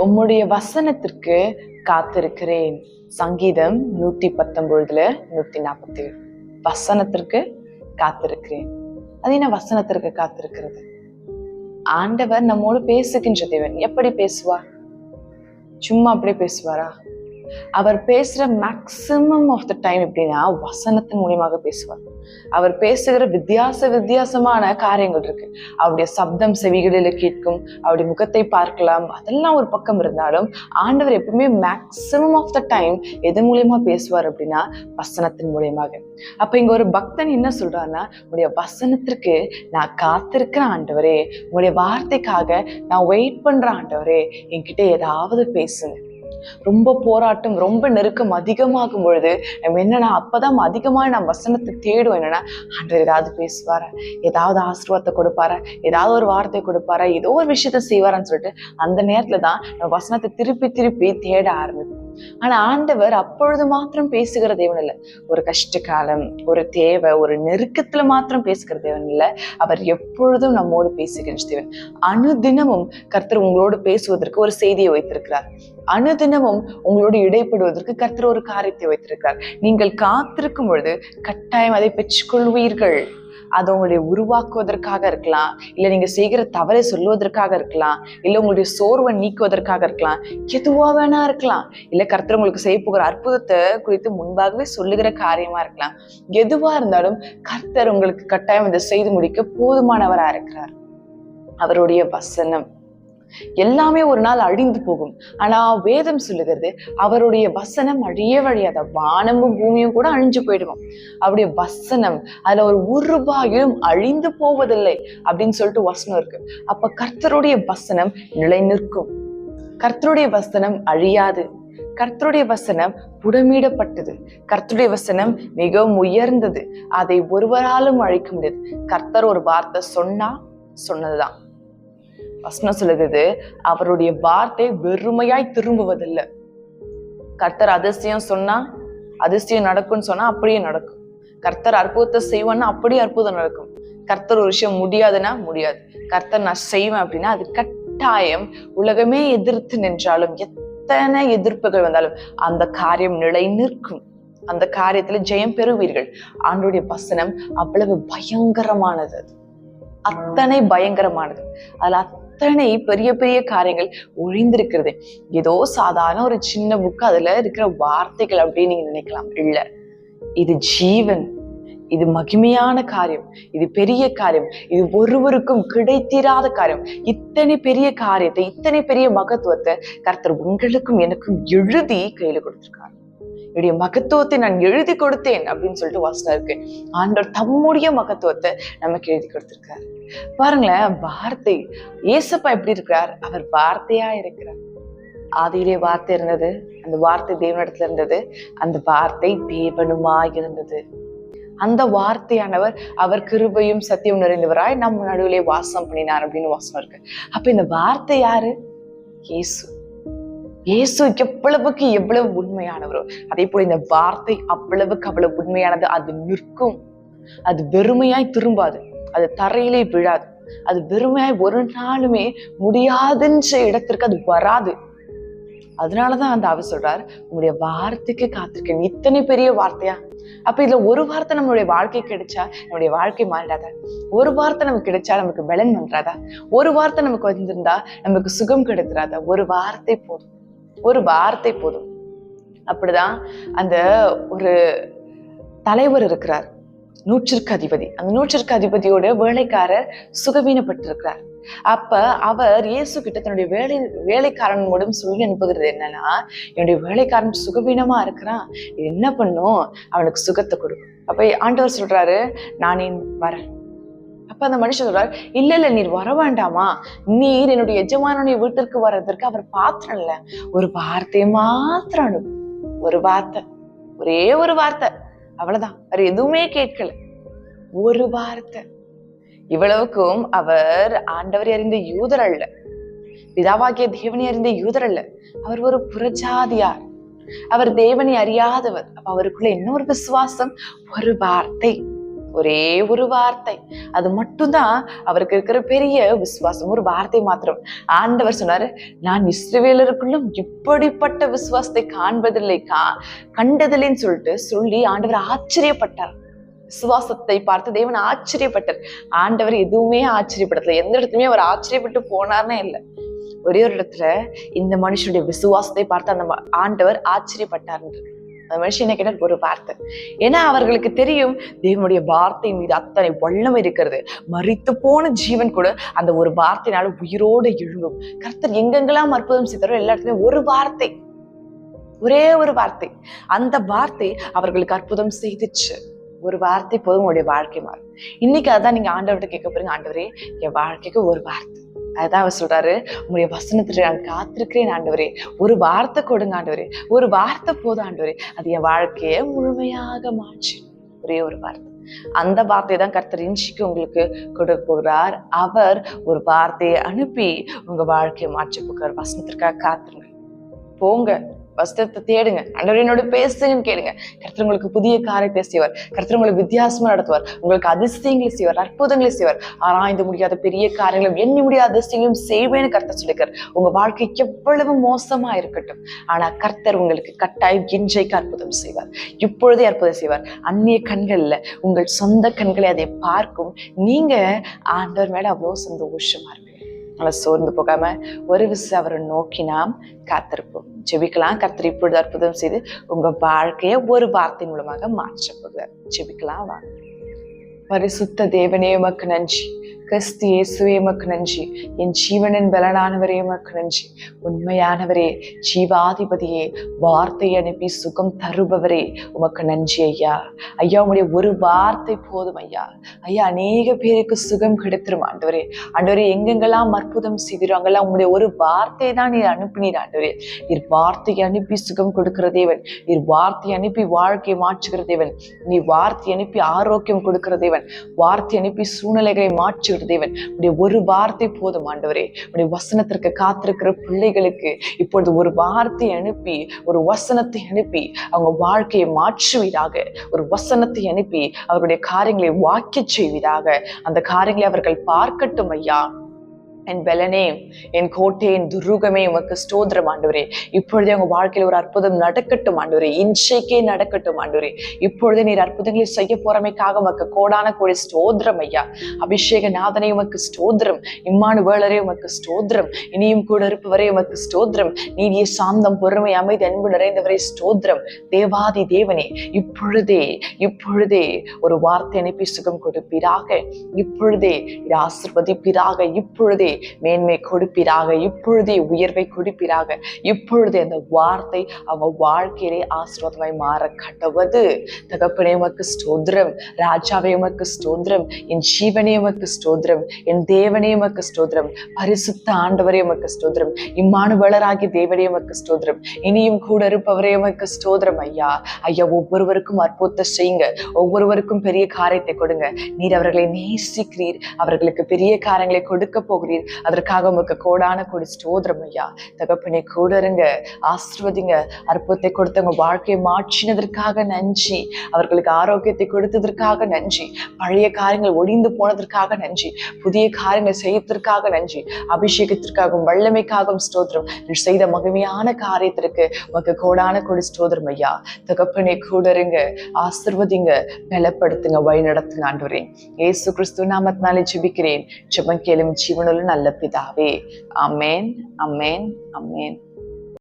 உம்முடைய வசனத்திற்கு காத்திருக்கிறேன். சங்கீதம் நூத்தி பத்தொன்பதுல நூத்தி நாற்பத்தி ஏழு வசனத்திற்கு காத்திருக்கிறேன். அது என்ன வசனத்திற்கு காத்திருக்கிறது? ஆண்டவர் நம்மோடு பேசுகின்ற தேவன் எப்படி பேசுவார்? சும்மா அப்படியே பேசுவாரா? அவர் பேசுகிற மேக்சிமம் ஆஃப் த டைம் எப்படின்னா வசனத்தின் மூலியமாக பேசுவார். அவர் பேசுகிற வித்தியாச வித்தியாசமான காரியங்கள் இருக்கு. அவருடைய சப்தம் செவிகளில் கேட்கும் அவருடைய முகத்தை பார்க்கலாம் அதெல்லாம் ஒரு பக்கம் இருந்தாலும் ஆண்டவர் எப்பவுமே மேக்சிமம் ஆஃப் த டைம் எது மூலியமா பேசுவார் அப்படின்னா வசனத்தின் மூலியமாக. அப்ப இங்க ஒரு பக்தன் என்ன சொல்றான்னா உங்களுடைய வசனத்திற்கு நான் காத்திருக்கிற ஆண்டவரே உங்களுடைய வார்த்தைக்காக நான் வெயிட் பண்ற ஆண்டவரே என்கிட்ட ஏதாவது பேசுங்க. ரொம்ப போராட்டம் ரொம்ப நெருக்கம் அதிகமாகும் பொழுது நம்ம என்னன்னா அப்பதான் அதிகமா நம்ம வசனத்தை தேடும் என்னன்னா ஆண்டவர் ஏதாவது பேசுவாரா? ஏதாவது ஆசீர்வாதத்தை கொடுப்பாரு? ஏதாவது ஒரு வார்த்தை கொடுப்பாரு? ஏதோ ஒரு விஷயத்த செய்வாரான்னு சொல்லிட்டு அந்த நேரத்துல தான் நம்ம வசனத்தை திருப்பி திருப்பி தேட ஆரம்பிப்போம். ஆனா ஆண்டவர் அப்பொழுது மாத்திரம் பேசுகிற தேவன் இல்லை ஒரு கஷ்ட காலம் ஒரு தேவை ஒரு நெருக்கத்துல மாத்திரம் பேசுகிற தேவன் இல்லை அவர் எப்பொழுதும் நம்மோடு பேசுகின்ற தேவன். அனுதினமும் கர்த்தர் உங்களோடு பேசுவதற்கு ஒரு செய்தியை வைத்திருக்கிறார். அனுதினமும் உங்களோடு இடைப்படுவதற்கு கர்த்தர் ஒரு காரியத்தை வைத்திருக்கிறார். நீங்கள் காத்திருக்கும் பொழுது கட்டாயம் அதை பெற்றுக்கொள்வீர்கள். அது உங்களுடைய உருவாக்குவதற்காக இருக்கலாம் இல்லை நீங்கள் செய்கிற தவறை சொல்லுவதற்காக இருக்கலாம் இல்லை உங்களுடைய சோர்வை நீக்குவதற்காக இருக்கலாம் எதுவாக வேணா இருக்கலாம். இல்லை கர்த்தர் உங்களுக்கு செய்ய போகிற அற்புதத்தை குறித்து முன்பாகவே சொல்லுகிற காரியமாக இருக்கலாம். எதுவாக இருந்தாலும் கர்த்தர் உங்களுக்கு கட்டாயம் இதை செய்து முடிக்க போதுமானவராக இருக்கிறார். அவருடைய வசனம். எல்லாமே ஒரு நாள் அழிந்து போகும். ஆனா வேதம் சொல்லுகிறது அவருடைய வசனம் அழிய வழியாத வானமும் பூமியும் கூட அழிஞ்சு போயிடுவோம். அவருடைய வசனம் அதுல ஒரு ஒரு ரூபாயும் அழிந்து போவதில்லை அப்படின்னு சொல்லிட்டு வசனம் இருக்கு. அப்ப கர்த்தருடைய வசனம் நிலை நிற்கும் கர்த்தருடைய வசனம் அழியாது. கர்த்தருடைய வசனம் புடமிடப்பட்டது. கர்த்தருடைய வசனம் மிகவும் உயர்ந்தது. அதை ஒருவராலும் அழிக்க முடியாது. கர்த்தர் ஒரு வார்த்தை சொன்னா சொன்னதுதான். வசனம் சொல்லுகிறது அவருடைய வார்த்தை வெறுமையாய் திரும்புவதில்லை. கர்த்தர் அதிசயம் சொன்னா அதிசயம் நடக்கும்னு சொன்னா அப்படியே நடக்கும். கர்த்தர் அற்புதத்தை செய்வான்னா அப்படியே அற்புதம் நடக்கும். கர்த்தர் ஒரு விஷயம் முடியாதுன்னா முடியாது. கர்த்தர் நான் செய்வேன் அப்படின்னா அது கட்டாயம் உலகமே எதிர்த்து நின்றாலும் எத்தனை எதிர்ப்புகள் வந்தாலும் அந்த காரியம் நிலை நிற்கும். அந்த காரியத்துல ஜெயம் பெறுவீர்கள். ஆண்டுடைய வசனம் அவ்வளவு பயங்கரமானது. அது அத்தனை பயங்கரமானது. அதுல அத்தனை பெரிய பெரிய காரியங்கள் ஒழிந்திருக்கிறது. ஏதோ சாதாரண ஒரு சின்ன புக் அதுல இருக்கிற வார்த்தைகள் அப்படின்னு நீங்க நினைக்கலாம். இல்ல. இது ஜீவன். இது மகிமையான காரியம். இது பெரிய காரியம். இது ஒருவருக்கும் கிடைத்திராத காரியம். இத்தனை பெரிய காரியத்தை இத்தனை பெரிய மகத்துவத்தை கர்த்தர் உங்களுக்கும் எனக்கும் எழுதி கையில கொடுத்திருக்காரு. என்னுடைய மகத்துவத்தை நான் எழுதி கொடுத்தேன் அப்படின்னு சொல்லிட்டு வாசனம் இருக்கு. ஆண்டவர் தம்முடைய மகத்துவத்தை நமக்கு எழுதி கொடுத்திருக்காரு. பாருங்களேன் வார்த்தை. ஏசப்பா எப்படி இருக்கிறார்? அவர் வார்த்தையா இருக்கிறார். ஆதியிலே வார்த்தை இருந்தது அந்த வார்த்தை தேவனிடத்துல இருந்தது அந்த வார்த்தை தேவனுமாய் இருந்தது. அந்த வார்த்தையானவர் அவர் கிருபையும் சத்தியம் நிறைந்தவராய் நம்ம நடுவிலே வாசம் பண்ணினார் அப்படின்னு வாசம் இருக்கு. அப்ப இந்த வார்த்தை யாரு? இயேசு. இயேசு எவ்வளவுக்கு எவ்வளவு உண்மையானவரோ அதே போல இந்த வார்த்தை அவ்வளவுக்கு அவ்வளவு உண்மையானது. அது நிற்கும். அது வெறுமையாய் திரும்பாது. அது தரையிலே விழாது. அது வெறுமையாய் ஒரு நாளுமே முடியாதுன்ற இடத்திற்கு அது வராது. அதனாலதான் அந்த அவர் சொல்றார் உங்களுடைய வார்த்தைக்கு காத்திருக்கேன். இத்தனை பெரிய வார்த்தையா? அப்ப இதுல ஒரு வார்த்தை நம்மளுடைய வாழ்க்கை கிடைச்சா நம்மளுடைய வாழ்க்கை மாறிடாதா ஒரு வார்த்தை நமக்கு கிடைச்சா நமக்கு பலன் பண்றாதா ஒரு வார்த்தை நமக்கு வந்திருந்தா நமக்கு சுகம் கிடைத்துறாதா ஒரு வார்த்தை போதும். ஒரு வார்த்தை போதும். அப்படிதான் அந்த ஒரு தலைவர் இருக்கிறார். நூற்றிற்கு அதிபதி. அந்த நூற்றிற்கு அதிபதியோட வேலைக்காரர் சுகவீனப்பட்டிருக்கிறார். அப்ப அவர் இயேசு கிட்ட தன்னுடைய வேலை வேலைக்காரன் மூலம் சொல்லி அனுப்புகிறது என்னன்னா என்னுடைய வேலைக்காரன் சுகவீனமா இருக்கிறான். இது என்ன பண்ணும்? அவனுக்கு சுகத்தை கொடுக்கும். அப்ப ஆண்டவர் சொல்றாரு நான் வரேன். அப்ப அந்த மனுஷன் சொல்றாரு இல்ல இல்ல நீர் வர வேண்டாமா? நீர் என்னுடைய எஜமானுடைய வீட்டிற்கு வர்றதற்கு அவர் பாத்திரம் இல்ல. ஒரு வார்த்தையை மாத்திரம் ஒரு வார்த்தை. ஒரே ஒரு வார்த்தை. அவ்வளவுதான். அவர் எதுவுமே கேட்கல. ஒரு வார்த்தை. இவ்வளவுக்கும் அவர் ஆண்டவரை அறிந்த யூதர் அல்ல. பிதாவாகிய தேவனை அறிந்த யூதர் அல்ல. அவர் ஒரு புறஜாதியார். அவர் தேவனை அறியாதவர். அப்ப அவருக்குள்ள என்ன ஒரு விசுவாசம்? ஒரு வார்த்தை. ஒரே ஒரு வார்த்தை. அது மட்டும்தான் அவருக்கு இருக்கிற பெரிய விசுவாசம். ஒரு வார்த்தை மாத்திரம். ஆண்டவர் சொன்னாரு நான் இஸ்ரவேலருக்குள்ளும் இப்படிப்பட்ட விசுவாசத்தை காண்பதில்லை. கா கண்டதில்லைன்னு சொல்லிட்டு சொல்லி ஆண்டவர் ஆச்சரியப்பட்டார். விசுவாசத்தை பார்த்து தேவன் ஆச்சரியப்பட்டார். ஆண்டவர் எதுவுமே ஆச்சரியப்படல. எந்த இடத்துலயுமே அவர் ஆச்சரியப்பட்டு போனார்னே இல்லை. ஒரே ஒரு இடத்துல இந்த மனுஷனுடைய விசுவாசத்தை பார்த்து அந்த ஆண்டவர் ஆச்சரியப்பட்டார் மனுஷன் கேட்டால் ஒரு வார்த்தை. ஏன்னா அவர்களுக்கு தெரியும் தேவனுடைய வார்த்தை மீது அத்தனை வல்லம் இருக்கிறது. மறித்து போன ஜீவன் கூட அந்த ஒரு வார்த்தையினால உயிரோடு எழும்பும். கர்த்தர் எங்கெங்கெல்லாம் அற்புதம் செய்தாரோ எல்லா இடத்துலயும் ஒரு வார்த்தை. ஒரே ஒரு வார்த்தை. அந்த வார்த்தை அவர்களுக்கு அற்புதம் செய்துச்சு. ஒரு வார்த்தை போதும் உங்களுடைய வாழ்க்கை மாறும். இன்னைக்கு அதான் நீங்க ஆண்டவர்கிட்ட கேட்க போறீங்க ஆண்டவரே என் வாழ்க்கைக்கு ஒரு வார்த்தை. அதுதான் அவர் சொல்றாரு உங்களுடைய வசனத்திற்கு நான் காத்திருக்கிறேன் ஆண்டவரே. ஒரு வார்த்தை கொடுங்க ஆண்டவரே. ஒரு வார்த்தை போதும் ஆண்டவரே. அது என் வாழ்க்கையை முழுமையாக மாற்றி. ஒரே ஒரு வார்த்தை. அந்த வார்த்தையை தான் கர்த்தர் இன்றைக்கு உங்களுக்கு கொடுக்க போகிறார். அவர் ஒரு வார்த்தையை அனுப்பி உங்க வாழ்க்கையை மாற்றி போகிறார். வசனத்திற்காக காத்துருங்க போங்க. வஸ்திரத்தை தேடுங்க. ஆண்டவரே என்னோட பேசுங்கன்னு கேளுங்க. கர்த்தர் உங்களுக்கு புதிய காரியத்தை செய்வார். கருத்து உங்களை வித்தியாசமா நடத்துவார். உங்களுக்கு அதிசயங்களை செய்வார் அற்புதங்களை செய்வார். ஆராய்ந்து முடியாத பெரிய காரியங்களும் எண்ணி முடியாத அதிசயங்களும் செய்வேன்னு கருத்தை சொல்லிக்கிறார் உங்க வாழ்க்கை எவ்வளவு மோசமா இருக்கட்டும். ஆனா கர்த்தர் உங்களுக்கு கட்டாயம் இன்றைக்கு அற்புதம் செய்வார். இப்பொழுதே அற்புதம் செய்வார். அந்நிய கண்கள்ல உங்கள் சொந்த கண்களை அதை பார்க்கும். நீங்க ஆண்டவர் மேல அவ்வளவு சந்தோஷமா இருப்பீங்க. அதனால சோர்ந்து போகாம ஒரு விசை அவரை நோக்கி நாம் காத்திருப்போம். ஜெபிக்கலாம். கர்த்தர் இப்பொழுது அற்புதம் செய்து உங்க வாழ்க்கையை ஒரு வார்த்தை மூலமாக மாற்ற போகிறார். ஜெபிக்கலாம். வாங்க. பரிசுத்த தேவனே உமக்கு நன்றி. கிறிஸ்து இயேசுவே உமக்கு நன்றி. என் ஜீவனின் பலனானவரே உமக்கு நன்றி. உண்மையானவரே ஜீவாதிபதியே வார்த்தை அனுப்பி சுகம் தருபவரே உமக்கு நன்றி ஐயா. ஐயா உங்களுடைய ஒரு வார்த்தை போதும் ஐயா. ஐயா அநேக பேருக்கு சுகம் கிடைத்திரும் ஆண்டவரே. ஆண்டவரே எங்கெங்கெல்லாம் அற்புதம் செய்திரும் அங்கெல்லாம் உங்களுடைய ஒரு வார்த்தை தான் நீர் அனுப்பினீர் ஆண்டவரே. நீர் வார்த்தையை அனுப்பி சுகம் கொடுக்கிற தேவன். நீர் வார்த்தை அனுப்பி வாழ்க்கையை மாற்றுகிற தேவன். நீ வார்த்தை அனுப்பி ஆரோக்கியம் கொடுக்கிற தேவன். வார்த்தை அனுப்பி சூழ்நிலைகளை மாற்றுகிற தேவன். உடைய ஒரு வார்த்தை போதும் ஆண்டவரே. உடைய வசனத்திற்கு காத்திருக்கிற பிள்ளைகளுக்கு இப்பொழுது ஒரு வார்த்தை அனுப்பி ஒரு வசனத்தை அனுப்பி அவங்க வாழ்க்கையை மாற்றுவீராக. ஒரு வசனத்தை அனுப்பி அவர்களுடைய காரியங்களை வாக்கிச் செய்வீராக. அந்த காரியங்களை அவர்கள் பார்க்கட்டும் ஐயா. என் பலனே என் கோட்டை என் துருகமே உமக்கு ஸ்தோத்திரம் ஆண்டவரே. இப்பொழுதே உங்க வாழ்க்கையில ஒரு அற்புதம் நடக்கட்டும் ஆண்டவரே. இன்றைக்கே நடக்கட்டும் ஆண்டவரே. இப்பொழுதே நீர் அற்புதங்களை செய்ய போறமைக்காக உமக்கு கோடான கோடி ஸ்தோத்திரம் ஐயா. அபிஷேக நாதனே உமக்கு ஸ்தோத்திரம். இம்மானு வேளரே உமக்கு ஸ்தோத்திரம். இனியும் கூட இருப்பவரே உமக்கு ஸ்தோத்திரம். நீதிய சாந்தம் பொறுமை அமைதி அன்பு நிறைந்தவரே ஸ்தோத்திரம். தேவாதி தேவனே இப்பொழுதே இப்பொழுதே ஒரு வார்த்தை அனுப்பி சுகம் கொடுப்பீராக. இப்பொழுதே இது ஆசிர்வதிப்பீராக. இப்பொழுதே மேன்மை கொடுப்பீராக இப்பொழுதே உயர்வை கொடுப்பீராக. இப்பொழுதே அந்த வார்த்தை அவங்க வாழ்க்கையிலே ஆசீர்வாதமாய் மாற கட்டுவது. தகப்பனே உமக்கு ஸ்தோத்திரம். ராஜாவே உமக்கு ஸ்தோத்திரம். என் ஜீவனே உமக்கு ஸ்தோத்திரம். என் தேவனே உமக்கு ஸ்தோத்திரம். பரிசுத்த ஆண்டவரே உமக்கு ஸ்தோத்திரம். இம்மானுவலராகி தேவனே உமக்கு ஸ்தோத்திரம். இனியும் கூட இருப்பவரே உமக்கு ஸ்தோத்திரம் ஐயா. ஐயா ஒவ்வொருவருக்கும் அற்புதத்தை செய்யுங்க. ஒவ்வொருவருக்கும் பெரிய காரியத்தை கொடுங்க. நீர் அவர்களை நேசிக்கிறீர். அவர்களுக்கு பெரிய காரியங்களை கொடுக்க போகிறீர். அதற்காக உமக்கு கோடான கொடி ஸ்தோத்திரம் ஐயா. தகப்பனை கூட இருங்க. ஆசிர்வதிங்க. அற்புதத்தை கொடுத்தவங்க வாழ்க்கையை மாற்றினதற்காக நன்றி. அவர்களுக்கு ஆரோக்கியத்தை கொடுத்ததற்காக நன்றி. பழைய காரியங்கள் ஒடிந்து போனதற்காக நன்றி. புதிய காரியங்கள் செய்யறதற்காக நன்றி. அபிஷேகத்திற்காகவும் வல்லமைக்காகவும் ஸ்தோத்திரம். செய்த மகிமையான காரியத்திற்கு உமக்கு கோடான கொடி ஸ்தோத்திரம் ஐயா. தகப்பனை கூட இருங்க. ஆசிர்வதிங்க. பலப்படுத்துங்க. வழி நடத்துங்க ஆண்டவரே. இயேசு கிறிஸ்து நாமத்தினாலே ஜெபிக்கிறேன். ஜெபம் கேளும் ஜீவனுள்ள நல்ல பிதாவே. அமேன் அமேன் அமேன்